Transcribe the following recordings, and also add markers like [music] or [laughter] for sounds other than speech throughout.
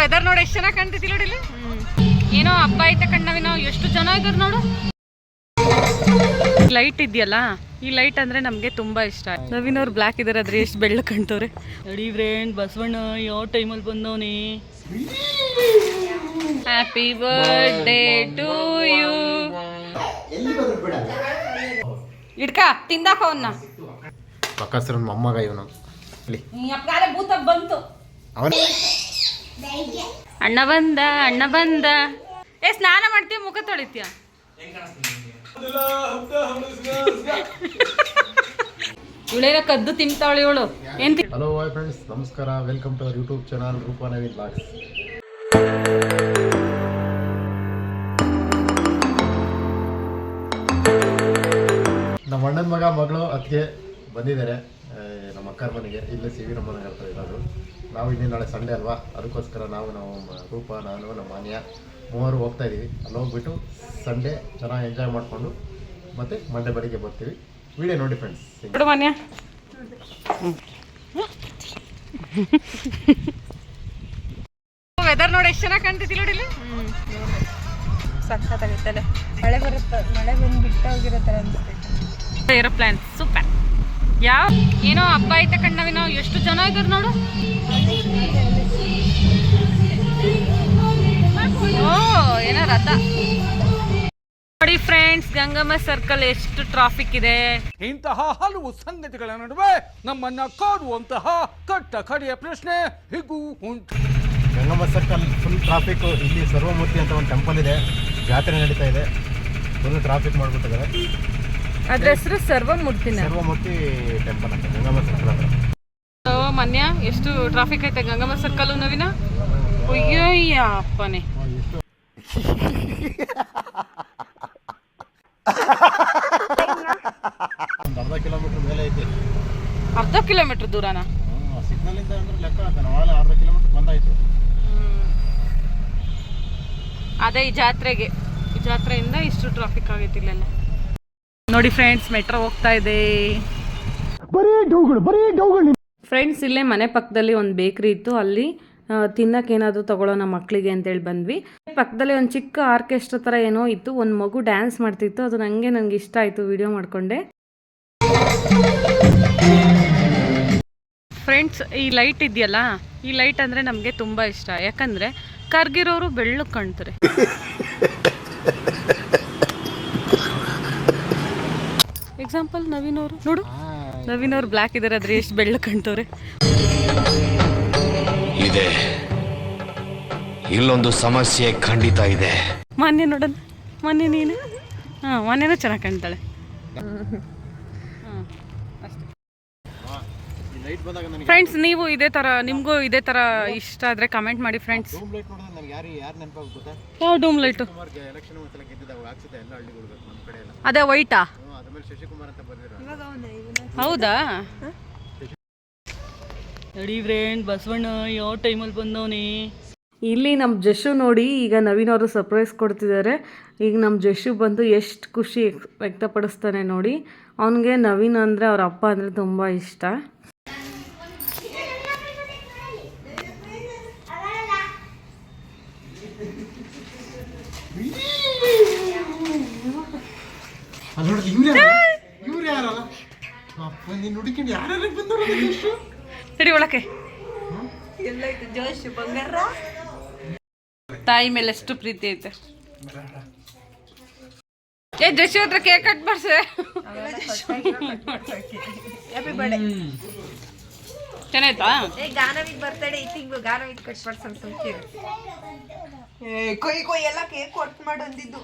Weather ನೋಡಿ ಎಷ್ಟು ಚೆನ್ನಾಗಿ ಕಾಣ್ತೈತಿ ನೋಡಿ ಇಲ್ಲಿ ಏನೋ ಹಬ್ಬ ಐತೆ ಕಣ್ಣವಿನೋ ಎಷ್ಟು ಜನ ಇದ್ದಾರೆ ನೋಡು. ಲೈಟ್ ಇದೆಯಲ್ಲ ಈ ಲೈಟ್ ಅಂದ್ರೆ ನಮಗೆ ತುಂಬಾ ಇಷ್ಟ. ನವೀನ್ ಅವ್ರು ಬ್ಲಾಕ್ ಇದಾರೆ ಆದ್ರೆ ಎಷ್ಟು ಬೆಳ್ಳ ಕಾಣ್ತವ್ರೆ. ನಡಿ ಫ್ರೆಂಡ್ ಬಸವಣ್ಣ ಯಾವ ಟೈಮಲ್ಲಿ ಬಂದವನಿ? ಹ್ಯಾಪಿ ಬರ್ಡೇ ಟು ಯು ಇಡ್ಕ ತಿಂದಾಕ ಅವನ್ನ ಪಕ್ಕಸ್ರನ್ ಮೊಮ್ಮಗ ಇವನು. ಬಂತು. ಅವನ. ಅಣ್ಣ ಬಂದ ಅಣ್ಣ ಬಂದ. ಏ, ಸ್ನಾನ ಮಾಡ್ತೀಯ, ಮುಖ ತೊಳಿತೀಯ? ಇವಳೇನೋ ಕದ್ದು ತಿಂತಾವಳಿ ಇವಳು. ಏನ್ ಹಲೋ ಬಾಯ್ ಫ್ರೆಂಡ್ಸ್ ನಮಸ್ಕಾರ. Welcome to our YouTube channel Roopa Naveen blogs ನಮ್ಮ ಅಣ್ಣನ ಮಗ, ಮಗಳು ಅದಕ್ಕೆ ಬಂದಿದ್ದಾರೆ. ನಮ್ಮ ಅಕ್ಕರ ಮನೆಗೆ. ಇಲ್ಲೇ ಸಿ ವಿ ನಮ್ಮ ಹತ್ರ ಇರೋದು. ನಾವು ಇಲ್ಲಿ ನಾಳೆ ಸಂಡೇ ಅಲ್ವಾ? ಅದಕ್ಕೋಸ್ಕರ ನಾವು ನಾವು ರೂಪ ನಾನು ನಮ್ಮ ಮಾನ್ಯ ಮೂವರು ಹೋಗ್ತಾ ಇದ್ದೀವಿ. ಅಲ್ಲಿ ಹೋಗ್ಬಿಟ್ಟು ಸಂಡೇ ಚೆನ್ನಾಗಿ ಎಂಜಾಯ್ ಮಾಡಿಕೊಂಡು ಮತ್ತೆ ಮಂಡೇ ಬೆಳಿಗ್ಗೆ ಬರ್ತೀವಿ. ವಿಡಿಯೋ ನೋಡಿ ಫ್ರೆಂಡ್ಸ್ ಬಿಡು ಮಾನ್ಯ. ವೆದರ್ ನೋಡಿ ಎಷ್ಟು ಚೆನ್ನಾಗಿ ಕಾಣ್ತೈತಿ ನೋಡಿ ಇಲ್ಲಿ? ಸಖತ್ತಾಗೈತಲ್ಲ ಮಳೆ ಬರುತ್ತೆ ಮಳೆ ಬಂದು ಬಿಟ್ಟೋಗಿರೋ ಥರ ಅನಿಸ್ತೈತೆ ಏರೋಪ್ಲೇನ್ ಸೂಪರ್ ಯಾವ ಏನೋ ಹಬ್ಬ ಐತೆ ನಾವು ಎಷ್ಟು ಜನ ಇದ್ದಾರೆ ನೋಡು? ಓ ಏನೋ ರಥ. ನೋಡಿ ಫ್ರೆಂಡ್ಸ್ ಗಂಗಮ್ಮ ಸರ್ಕಲ್ ಎಷ್ಟು ಟ್ರಾಫಿಕ್ ಇದೆ. ಇಂತಹ ಹಲವು ಸಂಗತಿಗಳ ನಡುವೆ ನಮ್ಮನ್ನ ಕಾಡುವಂತಹ ಕಟ್ಟ ಕಡೆಯ ಪ್ರಶ್ನೆ ಹೀಗೂ ಉಂಟು. ಗಂಗಮ್ಮ ಸರ್ಕಲ್ ಫುಲ್ ಟ್ರಾಫಿಕ್ ಇಲ್ಲಿ ಸರ್ವಮೂರ್ತಿ ಅಂತ ಒಂದು ಟೆಂಪಲ್ ಇದೆ. ಜಾತ್ರೆ ನಡೀತಾ ಇದೆ. ಫುಲ್ ಟ್ರಾಫಿಕ್ ಮಾಡ್ಬಿಟ್ಟಿದ್ದಾರೆ. ಅದ್ರ ಹೆಸರು ಸರ್ವಮೂರ್ತಿನ. ಸರ್ವಮೂರ್ತಿ ಟೆಂಪಲ್ ಅಂತ ಗಂಗಮ್ಮ ಸರ್ಕಲ್ ಹತ್ರ. ಮನ್ಯ ಎಷ್ಟು ಟ್ರಾಫಿಕ್ ಐತೆ ಗಂಗಮ್ಮ ಸರ್ಕಲ್ ನವೀನ? ಅಯ್ಯೋ ಅಪ್ಪನೇ ಅರ್ಧ ಕಿಲೋಮೀಟರ್ ಮೇಲೆ ಐತೆ. ಅರ್ಧ ಕಿಲೋಮೀಟರ್ ದೂರನಾ? ಸಿಗ್ನಲಿಂದ ಅಂದ್ರೆ ಲೆಕ್ಕ ಅಂತ ನಾಳೆ ಅರ್ಧ ಕಿಲೋಮೀಟರ್ ಬಂದಾಯ್ತು. ಅದೇ ಈ ಜಾತ್ರೆಗೆ. ಈ ಜಾತ್ರೆಯಿಂದ ಇಷ್ಟು ಟ್ರಾಫಿಕ್ ಆಗೈತಿ ಇಲ್ಲೆಲ್ಲ. ನೋಡಿ ಫ್ರೆಂಡ್ಸ್ ಮೆಟ್ರೋ ಹೋಗ್ತಾ ಇದೆ. ಫ್ರೆಂಡ್ಸ್ ಇಲ್ಲೇ ಮನೆ ಪಕ್ಕದಲ್ಲಿ ಒಂದು ಬೇಕ್ರಿ ಇತ್ತು. ಅಲ್ಲಿ ತಿನ್ನಕ್ಕೆ ಏನಾದರೂ ತಗೊಳ್ಳೋಣ ಮಕ್ಕಳಿಗೆ ಅಂತೇಳಿ ಬಂದ್ವಿ. ಪಕ್ಕದಲ್ಲಿ ಒಂದು ಚಿಕ್ಕ ಆರ್ಕೆಸ್ಟ್ರಾ ಥರ ಏನೋ ಇತ್ತು. ಒಂದು ಮಗು ಡ್ಯಾನ್ಸ್ ಮಾಡ್ತಿತ್ತು. ಅದು ನನಗೆ ನನಗೆ ಇಷ್ಟ ಆಯಿತು ವಿಡಿಯೋ ಮಾಡಿಕೊಂಡೆ. ಫ್ರೆಂಡ್ಸ್ ಈ ಲೈಟ್ ಇದೆಯಲ್ಲ ಈ ಲೈಟ್ ಅಂದರೆ ನಮಗೆ ತುಂಬ ಇಷ್ಟ. ಯಾಕಂದರೆ ಕರ್ಗಿರೋರು ಬೆಳ್ಳಗೆ ಕಾಣ್ತಾರೆ. [laughs] ಎಕ್ಸಾಂಪಲ್ ನವೀನ್ ಅವರು. ನೋಡು. ನವೀನ್ ಅವ್ರು ಬ್ಲ್ಯಾಕ್ ಇದ್ದಾರೆ ಆದ್ರೆ ಎಷ್ಟು ಬೆಳ್ಳ ಕಾಣ್ತವ್ರೆ ಇದೆ. ಇಲ್ಲೊಂದು ಸಮಸ್ಯೆ ಖಂಡಿತ ಇದೆ. ಮೊನ್ನೆ ನೋಡೋಣ. ಮೊನ್ನೆ ನೀನು. ಹಾ ಮೊನ್ನೆನೂ ಚೆನ್ನಾಗಿ ಕಾಣ್ತಾಳೆ. ಲೈಟ್ ಬಂದಾಗ ನನಗೆ ಫ್ರೆಂಡ್ಸ್ ನೀವು ಇದೇ ತರ ನಿಮಗೂ ಇದೇ ತರ ಇಷ್ಟ ಆದ್ರೆ ಕಮೆಂಟ್ ಮಾಡಿ ಫ್ರೆಂಡ್ಸ್ ರೂಮ್ ಲೈಟ್ ನೋಡಿದ್ರೆ ನನಗೆ ಯಾರು ಯಾರು ನೆನಪಾಗುತ್ತೆ ಗೊತ್ತಾ ಯಾವ ಡೂಮ್ ಲೈಟು ಅದೇ ವೈಟಾ ಹೌದಾ? ನೋಡಿ ಫ್ರೆಂಡ್ ಬಸವಣ್ಣ ಯಾವ ಟೈಮಲ್ಲಿ ಬಂದವನಿ? ಇಲ್ಲಿ ನಮ್ಮ ಜಶು ನೋಡಿ ಈಗ ನವೀನ್ ಅವರು ಸರ್ಪ್ರೈಸ್ ಕೊಡ್ತಿದ್ದಾರೆ ಈಗ ನಮ್ಮ ಜಶು ಬಂದು ಎಷ್ಟು ಖುಷಿ ವ್ಯಕ್ತಪಡಿಸ್ತಾನೆ ನೋಡಿ. ಅವನಿಗೆ ನವೀನ್ ಅಂದರೆ ಅವ್ರ ಅಪ್ಪ ಅಂದರೆ ತುಂಬ ಇಷ್ಟ. ನೀನು ಹುಡುಕಿಂಡು ಯಾರು ಎಷ್ಟು ನಡಿ ಒಳಕ್ಕೆ. ಎಲ್ಲೈತೆ ಜೋಶ್ ಬಂಗಾರ? ತಾಯಿ ಮೇಲೆ ಎಷ್ಟು ಪ್ರೀತಿ ಐತೆ. ಏ ಜೋಶಿ ಹತ್ರ ಕೇಕ್ ಕಟ್ ಮಾಡ್ಸೆ. ಹ್ಯಾಪಿ ಬರ್ಡೇ ಚೆನ್ನಾಯ್ತಾ? ಏ ಗಾನವಿಗ್ ಬರ್ತಡೆ ಈ ತಿಂಗಳು ಗಾನವಿದ್ ಕಟ್ ಮಾಡ್ಸಂತ ಏ ಕೊಯ್ ಕೊಯ್ ಎಲ್ಲ ಕೇಕ್ ಕೊಟ್ ಮಾಡಿ ಅಂದಿದ್ದು.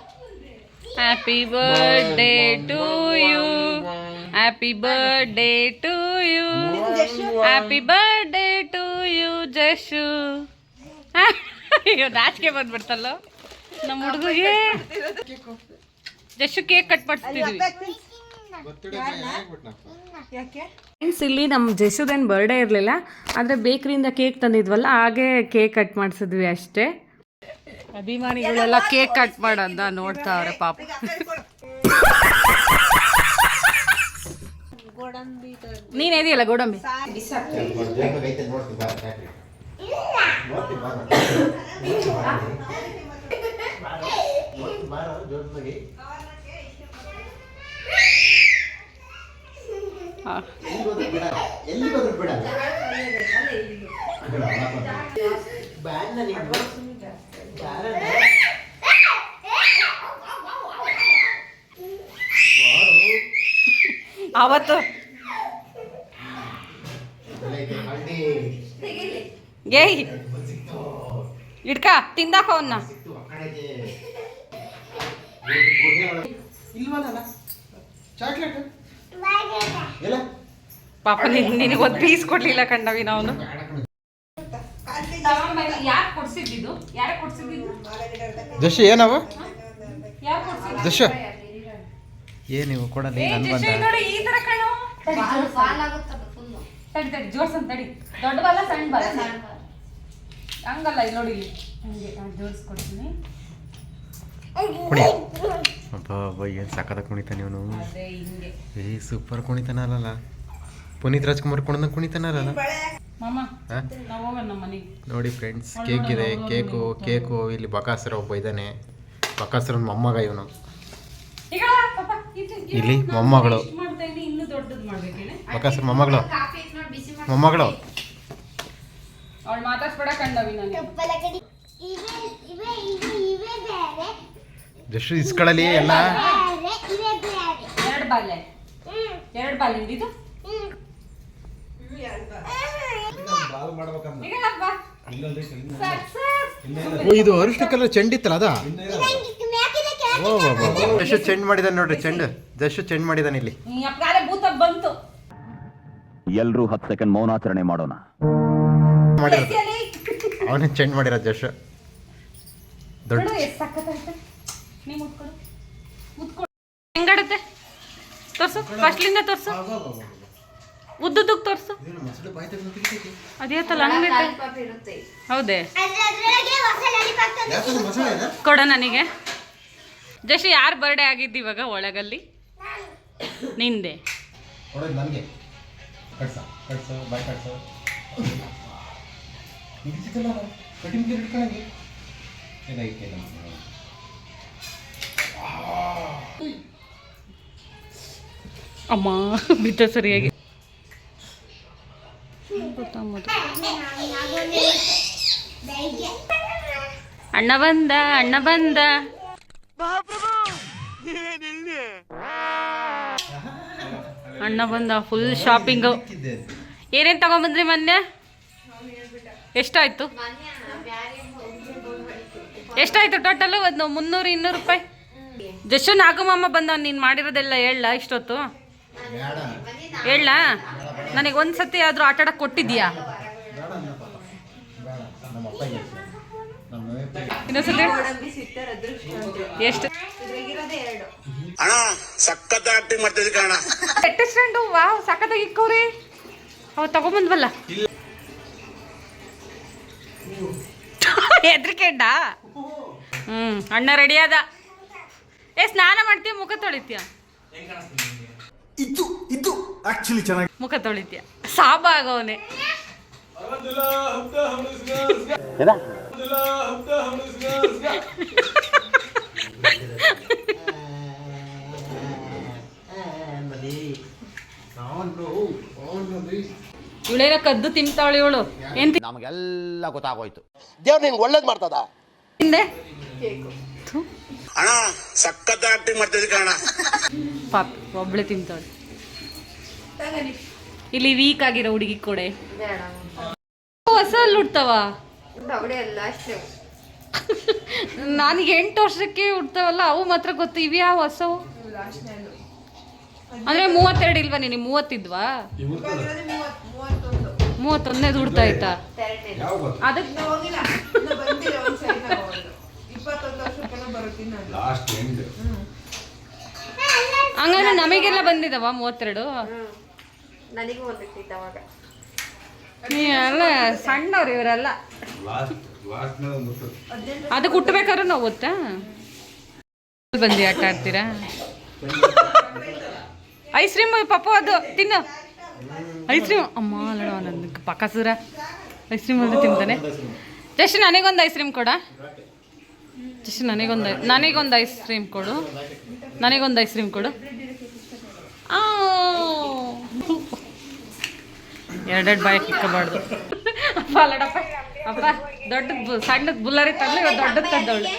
Happy birthday to you happy birthday to you happy birthday to you Jashu ಅಯ್ಯೋ ನಾಚಿಕೆ ಬಂದ್ಬಿಡ್ತಲ್ಲ? ನಮ್ಮ ಹುಡುಗಿಗೆ ಜಶು ಕೇಕ್ ಕಟ್ ಮಾಡಿಸ್ತಿದ್ವಿ ಫ್ರೆಂಡ್ಸ್ ಇಲ್ಲಿ ನಮ್ಮ ಜಶುದೇನು ಬರ್ಡೇ ಇರಲಿಲ್ಲ ಆದರೆ ಬೇಕ್ರಿಯಿಂದ ಕೇಕ್ ತಂದಿದ್ವಲ್ಲ ಹಾಗೆ ಕೇಕ್ ಕಟ್ ಮಾಡಿಸಿದ್ವಿ ಅಷ್ಟೇ. ಅಭಿಮಾನಿಗಳೆಲ್ಲ ಕೇಕ್ ಕಟ್ ಮಾಡೋದ ನೋಡ್ತಾವ್ರೆ ಪಾಪ. ನೀನ್ ಇದೆಯಲ್ಲ ಗೋಡಂಬಿ? ಓದ್ತೀನಿ ಬಾರೋ. [laughs] ಅವತ್ತು. ಏಯ್ ಇಡ್ಕ ತಿಂದಾಕ ಅವನ್ನ ಪಾಪ ಆ ಕಡೆಗೆ. ಗೋಧಿ- ಗೋಧಿ ಒಳಗೆ. ಇಲ್ವಲ್ಲ ಚಾಕ್ಲೇಟ್ ಎಲ್ಲ ಪಾಪ ನಿನಗೆ ಒಂದು ಪೀಸ್ ಕೊಡ್ಲಿಲ್ಲ ಕಣ್ಣವಿನ ಅವನು ಯಾರು ಕೊಡ್ಸಿದ್ದು ಯಾರು ಕೊಡ್ಸಿದ್ದು ಜಶ್ ಏನವ? ಯಾರು ಕೊಡ್ಸಿದ್ದು? ನೀವು ಏನಿವು ಕೊಡಲಿ ನನ್ ಬಂದ. ನೋಡಿ ಈ ತರ ಕಣೋ. ತಡಿ ತಡಿ ಜೋಡ್ಸನ್ ತಡಿ. ದೊಡ್ಡ ಬಲ್ಲ ಸಣ್ಣ ಬಲ್ಲ ಹಂಗಲ್ಲ ಇಲ್ಲಿ ನೋಡಿ. ಇಲ್ಲಿ ಹಂಗೆ ನಾನು ಜೋಡಿಸ್ಕೊಡ್ತೀನಿ ಕುಣಿ. ಅಬ್ಬಾ ಅಬ್ಬಾ ಏನು ಕುಣಿತಾನೆ ಇವನು. ಅದೇ ಹಿಂಗೆ. ಏ ಸೂಪರ್ ಕುಣಿತಾನ ಅಲ್ಲಲ್ಲ. ಪುನೀತ್ ರಾಜ್ಕುಮಾರ್ ಕುಣಿದಂಗೆ ಕುಣಿತಾನ ಅಲ್ಲಲ್ಲ. ನೋಡಿ ಫ್ರೆಂಡ್ಸ್ ಕೇಕ್ ಇದೆ ಕೇಕು ಕೇಕು ಇಲ್ಲಿ ಬಕಾಸುರ ಒಬ್ಬ ಇದ್ದಾನೆ. ಬಕಾಸುರನ ಮೊಮ್ಮಗ ಇವನು. ಇಲ್ಲಿ ಮೊಮ್ಮಗಳು. ಬಕಾಸರ ಬಕಾಸುರ ಮೊಮ್ಮಗಳು. ಮೊಮ್ಮಗಳು. ಜಸ್ಟ್ ಇಸ್ಕೊಳ್ಳಲಿ ಎಲ್ಲ. ಎರಡು ಬಾಲೆ ಎರಡು ಬಾಲೆ ಇದು? ಓ ಇದು ಅರಿಷ್ಟ ಕಲರ್ ಚೆಂಡಿತ್ತಲ್ಲ ಅದ? ನಂಗೆ ಮ್ಯಾಕಿನ ಓ ಜಸ್ಟ್ ಚೆಂಡ್ ಮಾಡಿದಾನೆ ನೋಡ್ರಿ ಚೆಂಡ್. ಜಸ್ಟ್ ಚೆಂಡ್ ಮಾಡಿದಾನೆ ಇಲ್ಲಿ. ಬಂತು. ಎಲ್ರೂ ಹತ್ತು ಸೆಕೆಂಡ್ ಮೌನಾಚರಣೆ ಮಾಡೋಣ. ಮಾಡಿರೋದು. ಅವನೇ ಚೆಂಡ್ ಮಾಡಿರೋ ಜಸ್ಟ್ ದೊಡ್ಡ ಹೆಂಗಡತ್ತೆ ಎಷ್ಟು ಸಕ್ಕತ್ತಾಯ್ತು ನೀವು ಮುಟ್ಕೊಡು ಮುಟ್ಕೊಡು ಹೆಂಗಾಡುತ್ತೆ ತೋರ್ಸು. ಫಸ್ಟ್ಲಿಂದ ತೋರ್ಸು. ಉದ್ದುದ್ದಕ್ಕೆ ತೋರ್ಸು. ಅದೇತಲ್ಲ ಹಂಗೈತೆ ಇರುತ್ತೆ. ಹೌದೇ. ಕೊಡ ನನಗೆ. ಜಸ್ಟ್ ಯಾರು ಬರ್ಡೇ ಆಗಿದ್ದು ಇವಾಗ ಒಳಗಲ್ಲಿ? ನಿಂದೆ. ಕೊಡೋದು ನನಗೆ. ಕಟ್ಸ ಕಟ್ಸ ಬಾಯ್ ಕಟ್ಸ. ಕಟಿಂಗ್ ಇಟ್ಕೊಳ್ಳಿ ಏನಾಯ್ತು ಅಮ್ಮ ಬಿದ್ದ ಸರಿಯಾಗಿ. ಗೊತ್ತಾಗ್ಬೋದು. ಅಣ್ಣ ಬಂದ ಅಣ್ಣ ಬಂದ. ಅಣ್ಣ ಬಂದ ಫುಲ್ ಶಾಪಿಂಗು ಏನೇನು ತಗೊಂಬಂದ್ರಿ ಮೊನ್ನೆ? ಎಷ್ಟಾಯ್ತು? ಎಷ್ಟಾಯ್ತು ಟೋಟಲು ಒಂದು ಮುನ್ನೂರು ಇನ್ನೂರು ರೂಪಾಯಿ? ಜಸ್ಟ್ ನಾಗಮ್ಮ ಬಂದ ನೀನು ಮಾಡಿರೋದೆಲ್ಲ ಹೇಳ ಇಷ್ಟೊತ್ತು. ಹೇಳ. ನನಗೆ ಒಂದು ಸತಿ ಆದರೂ ಆಟ ಆಡಕ್ಕೆ ಕೊಟ್ಟಿದ್ಯಾ ಇನ್ನೊಂದ್ಸತಿ? ಎಷ್ಟು? ಅಣ್ಣ ಸಖತ್ ಆಕ್ಟಿಂಗ್ ಮಾಡ್ತಿದ್ದೆ ಕಣ ಲೆಟ್ಟೆಸ್ಟ್ ಫ್ರೆಂಡು ವಾವ್ ಸಖತ್ತಾಗಿ ಇಕ್ಕವ್ರಿ ಅವ ತಗೊಂಬಂದ್ವಲ್ಲ. ಹೆದ್ರಿಕೆಂಡ? ಹ್ಞೂ ಅಣ್ಣ ರೆಡಿ ಅದ ಏ ಸ್ನಾನ ಮಾಡ್ತೀಯ ಮುಖ ತೊಳಿತೀಯ? ಇದು ಇದು ಆಕ್ಚುಲಿ ಚೆನ್ನಾಗಿ ಮುಖ ತೊಳಿತೀಯ. ಸಾಬ ಆಗವನೆ ಇವಳೇನೋ ಕದ್ದು ತಿಂತಾವಳು ಇವಳು. ಏನ್ ತಿ- ನಮಗೆಲ್ಲ ಗೊತ್ತಾಗೋಯ್ತು. ಹಿಂದೆ? ಥು, ಅಣ್ಣ ಸಖತ್ ಆಕ್ಟಿಂಗ್ ಕಣ ಪಾಪ ಒಬ್ಳೆ ತಿಂತಾಳೆ ಇಲ್ಲಿ ವೀಕ್ ಆಗಿರೋ ಹುಡುಗಿ ಕೊಡೆ. ಹೊಸ ಹುಡ್ತಾವ? ದವಡೆ ಅಲ್ಲ ಅಷ್ಟೇ ನನಗೆ ಎಂಟು ವರ್ಷಕ್ಕೆ ಹುಡ್ತಾವಲ್ಲ ಅವು ಮಾತ್ರ ಗೊತ್ತು ಇವ್ಯ ಹೊಸವು? ಅಂದ್ರೆ ಮೂವತ್ತೆರಡು ಇಲ್ವಾ ನೀನು ಮೂವತ್ತಿದ್ವಾ? ಮೂವತ್ತೊಂದನೇದು ಹುಡ್ತಾ ಆಯ್ತಾ ಅದಕ್ಕೆ ಇಪ್ಪತ್ತೊಂದು ವರ್ಷಕ್ಕೆಲ್ಲ ಬರುತ್ತೆ ಇನ್ನೊಂದು ಹಂಗಾದ್ರೆ ನಮಗೆಲ್ಲ ಬಂದಿದವ ಮೂವತ್ತೆರಡು? ನನಗೂ ಒಂದಿತ್ತು ಅವಾಗ. ಸಣ್ಣವ್ರು ಇವರೆಲ್ಲ. ಅದಕ್ಕೆ ಹುಟ್ಟಬೇಕಾದ್ರೆ ನಾವು ಗೊತ್ತಾ ಬಂದು ಆಟ ಆಡ್ತೀರಾ? ಐಸ್ ಕ್ರೀಮ್ ಪಾಪ ಅದು ತಿನ್ನು. Ice cream. ಅಮ್ಮ ಅಲ್ಲ ನಂದು ಪಕ್ಕಸುರ ಐಸ್ ಕ್ರೀಮ್ ಅದು ತಿಂತಾನೆ. ಜಸ್ಟ್ ನನಗೊಂದು ಐಸ್ ಕ್ರೀಮ್ ಕೊಡ. ಜಸ್ಟ್ ನನಗೊಂದು ನನಗೊಂದು ಐಸ್ ಕ್ರೀಮ್ ಕೊಡು. ನನಗೊಂದು ಐಸ್ ಕ್ರೀಮ್ ಕೊಡು. ಆ. ಎರಡೆರಡು ಬಾಯಿ ಕಿಕ್ಕಬಾರ್ದು. ಅಪ್ಪ ಅಲ್ಲಡಪ್ಪ. ಅಪ್ಪ ದೊಡ್ಡದು ಸಣ್ಣದು ಬುಲ್ಲರಿ ತಗಲಿ ದೊಡ್ಡದು ತದ್ದವಳು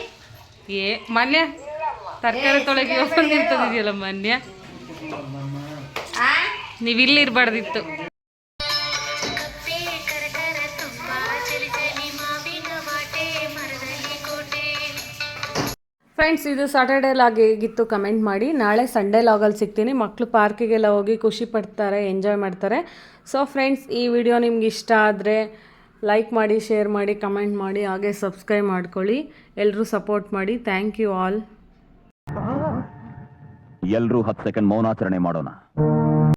ಏ ಮಾನ್ಯ ತರಕಾರಿ ತೊಳಗಿ ಹೋಗಿ ನಿಂತದಿದೆಯಲ್ಲ ಮಾನ್ಯ? ನೀವು ಇಲ್ಲಿ ಇರಬಾರ್ದಿತ್ತು. ಫ್ರೆಂಡ್ಸ್ ಇದು ಸಾಟರ್ಡೇ ಲಾಗ್ ಹೇಗಿತ್ತು ಕಮೆಂಟ್ ಮಾಡಿ. ನಾಳೆ ಸಂಡೇ ಲಾಗಲ್ಲಿ ಸಿಗ್ತೀನಿ. ಮಕ್ಕಳು ಪಾರ್ಕಿಗೆಲ್ಲ ಹೋಗಿ ಖುಷಿ ಪಡ್ತಾರೆ ಎಂಜಾಯ್ ಮಾಡ್ತಾರೆ. ಸೊ ಫ್ರೆಂಡ್ಸ್ ಈ ವಿಡಿಯೋ ನಿಮ್ಗೆ ಇಷ್ಟ ಆದರೆ ಲೈಕ್ ಮಾಡಿ ಶೇರ್ ಮಾಡಿ ಕಮೆಂಟ್ ಮಾಡಿ, ಹಾಗೆ ಸಬ್ಸ್ಕ್ರೈಬ್ ಮಾಡ್ಕೊಳ್ಳಿ. ಎಲ್ಲರೂ ಸಪೋರ್ಟ್ ಮಾಡಿ. ಥ್ಯಾಂಕ್ ಯು ಆಲ್ ಎಲ್ಲರೂ ಹತ್ತು ಸೆಕೆಂಡ್ ಮೌನಾಚರಣೆ ಮಾಡೋಣ.